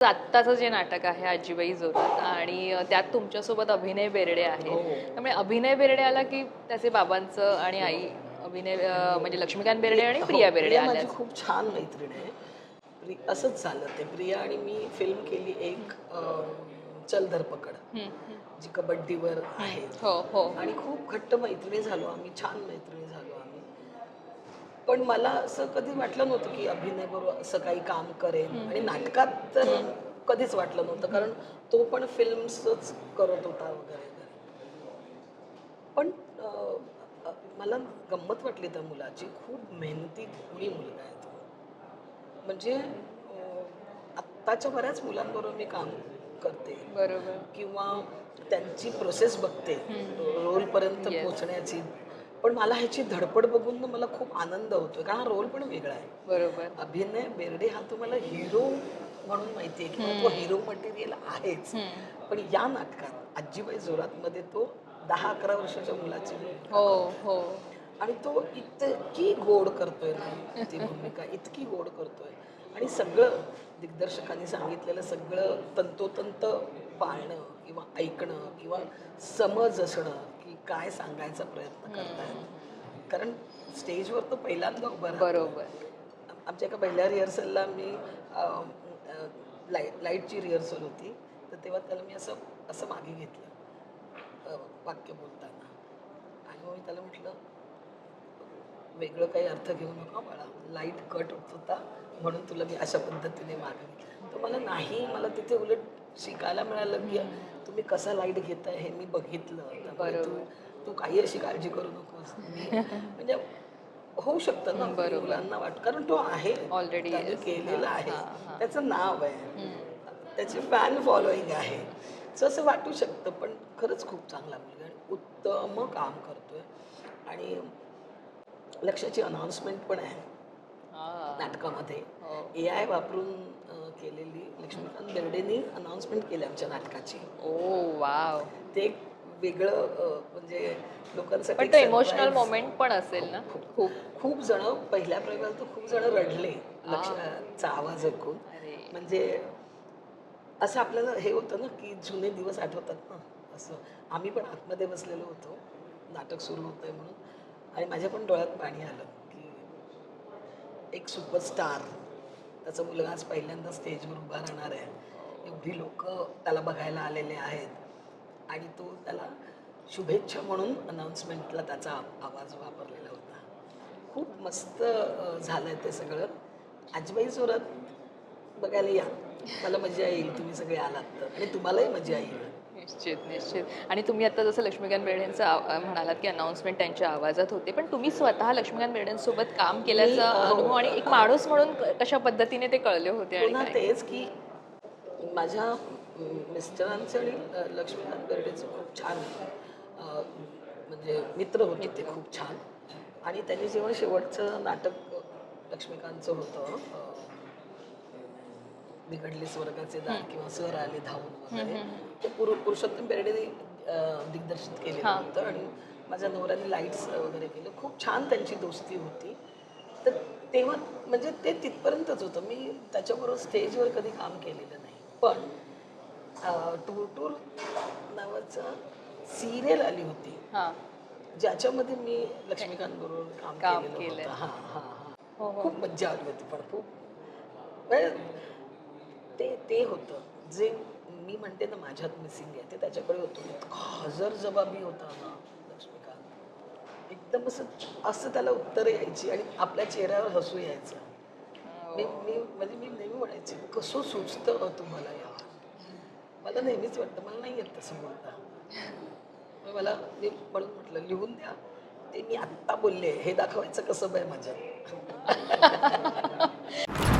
आत्ताचं जे नाटक आहे आजीबाई जोरात आणि त्यात तुमच्यासोबत अभिनय बेर्डे आहे हो. त्यामुळे अभिनय बेर्डे आला की त्याचे बाबांचं आणि आई अभिनय म्हणजे लक्ष्मीकांत बेर्डे आणि हो, प्रिया बेर्डे आल्या खूप छान मैत्रीण आहे. असंच झालं ते. प्रिया आणि मी फिल्म केली एक चल धरपकड जी कबड्डीवर आहे. हो हो. आणि खूप घट्ट मैत्रिणी झालो आम्ही. छान मैत्रिणी झालो आम्ही. पण मला असं कधी वाटलं नव्हतं की अभिनय बरोबर असं काही काम करेन आणि नाटकात तर कधीच वाटलं नव्हतं कारण तो पण फिल्म्सच करत होता वगैरे. पण मला गंमत वाटली त्या मुलाची. खूप मेहनती गुणी मुलगा आहे तो. म्हणजे आत्ताच्या बऱ्याच मुलांबरोबर मी काम करते. बरोबर. किंवा त्यांची प्रोसेस बघते. रोलपर्यंत Yes. पण मला ह्याची धडपड बघून मला खूप आनंद होतोय कारण हा रोल पण वेगळा आहे. बरोबर. अभिनय बेर्डे हा तुम्हाला हिरो म्हणून माहिती आहे किंवा तो हिरो मटेरियल आहेच. पण या नाटकात आजीबाई जोरातमध्ये तो दहा अकरा वर्षाच्या मुलाची हो. हो. आणि तो इतकी गोड करतोय ना ती भूमिका इतकी गोड करतोय. आणि सगळं दिग्दर्शकांनी सांगितलेलं सगळं तंतोतंत पाळणं किंवा ऐकणं किंवा समज असणं की काय सांगायचा प्रयत्न करतायत? कारण स्टेजवर तो पहिल्यांदा उभा. बरोबर. आमच्या एका पहिल्या रिहर्सलला मी लाइट लाईटची रिहर्सल होती. तर तेव्हा त्याला मी असं असं मागे घेतलं वाक्य बोलताना. आणि मग मी त्याला म्हटलं वेगळं काही अर्थ घेऊ नका बाळा. लाइट कट होत होता म्हणून तुला मी अशा पद्धतीने मागे घेतलं. तर मला नाही मला तिथे उलट शिकायला मिळालं की तुम्ही कसा लाइट घेताय हे मी बघितलं. त्यामुळे तू तू काही अशी काळजी करू नकोस. म्हणजे होऊ शकतं ना. बरोबर. मुलांना वाट कारण तो आहे. Is. केलेलं हां, आहे. हां, हां. त्याचं नाव आहे. त्याची फॅन फॉलोईंग आहे. सो असं वाटू शकतं पण खरंच खूप चांगला मुलगा उत्तम काम करतोय. आणि लक्षाची अनाउन्समेंट पण आहे. हा. नाटकामध्ये. हो. ए आय वापरून केलेली. लक्ष्मीकांत बेर्डेनी अनाउन्समेंट केली आमच्या नाटकाची. Oh wow. ते एक वेगळं अं, म्हणजे लोकांसाठी पण तो इमोशनल surprise. मोमेंट पण असेल ना? खूप खूप जण पहिल्या प्रयोगाला तर खूप जण रडले लक्षाचा आवाज ऐकून. अरे. म्हणजे असं आपल्याला हे होतं ना की जुने दिवस आठवतात ना असं. आम्ही पण आतमध्ये बसलेलो होतो. नाटक सुरू होतं आहे म्हणून. आणि माझ्या पण डोळ्यात पाणी आलं की एक सुपरस्टार त्याचा मुलगा आज पहिल्यांदा स्टेजवर उभा राहणार आहे. एवढी लोक त्याला बघायला आलेले आहेत. आणि तो त्याला शुभेच्छा म्हणून अनाउन्समेंटला त्याचा आवाज वापरलेला होता. खूप मस्त झालं आहे ते सगळं. आजबाई जोरात. बघायला या. मला मजा येईल तुम्ही सगळे आलात तर. आणि तुम्हालाही मजा येईल. निश्चित निश्चित. आणि तुम्ही आता जसं लक्ष्मीकांत बेर्डेंचं म्हणालात की अनाउन्समेंट त्यांच्या आवाजात होते पण तुम्ही स्वतः लक्ष्मीकांत बेर्डेंसोबत काम केल्याचा हो. अनुभव आणि एक माणूस म्हणून कशा पद्धतीने ते कळले होते आणि काय? तेच की माझ्या मिस्टरांचं आणि लक्ष्मीकांत बेर्डेचं खूप छान म्हणजे मित्र होते ते खूप छान. आणि त्यांनी जेव्हा शेवटचं नाटक लक्ष्मीकांतचं होतं बिघडले स्वर्गाचे दार किंवा सर आले धावून वगैरे ते पुरु पुरुषोत्तम बेर्डेने अं, दिग्दर्शित केलेलं होतं आणि माझ्या नवऱ्याने लाईट्स वगैरे केलं. खूप छान त्यांची दोस्ती होती. तर तेव्हा म्हणजे ते तिथपर्यंतच होतं. मी त्याच्याबरोबर स्टेजवर कधी काम केलेलं नाही. पण टूर टूर नावाचं सिरियल आली होती. ज्याच्यामध्ये मी लक्ष्मीकांत बरोबर काम केलेलं केलंय. होतं. हां हां हां. हो हो. खूप मज्जा आली होती पण खूप. म्हणजे ते ते होतं. जे मी म्हणते ना माझ्यात मिसिंग आहे ते त्याच्याकडे होतं. इतका हजर जबाबी होता ना लक्ष्मीकांत. एकदम असं असं त्याला उत्तर यायची आणि आपल्या चेहऱ्यावर हसू यायचं. मी मी म्हणजे मी नेहमी म्हणायचे कसं सुचतं तुम्हाला यार मला नेहमीच वाटतं मला नाही येत तसं बोलता. मला मी म्हणून म्हटलं लिहून द्या. ते मी आत्ता बोलले हे दाखवायचं कसं बाय माझ्या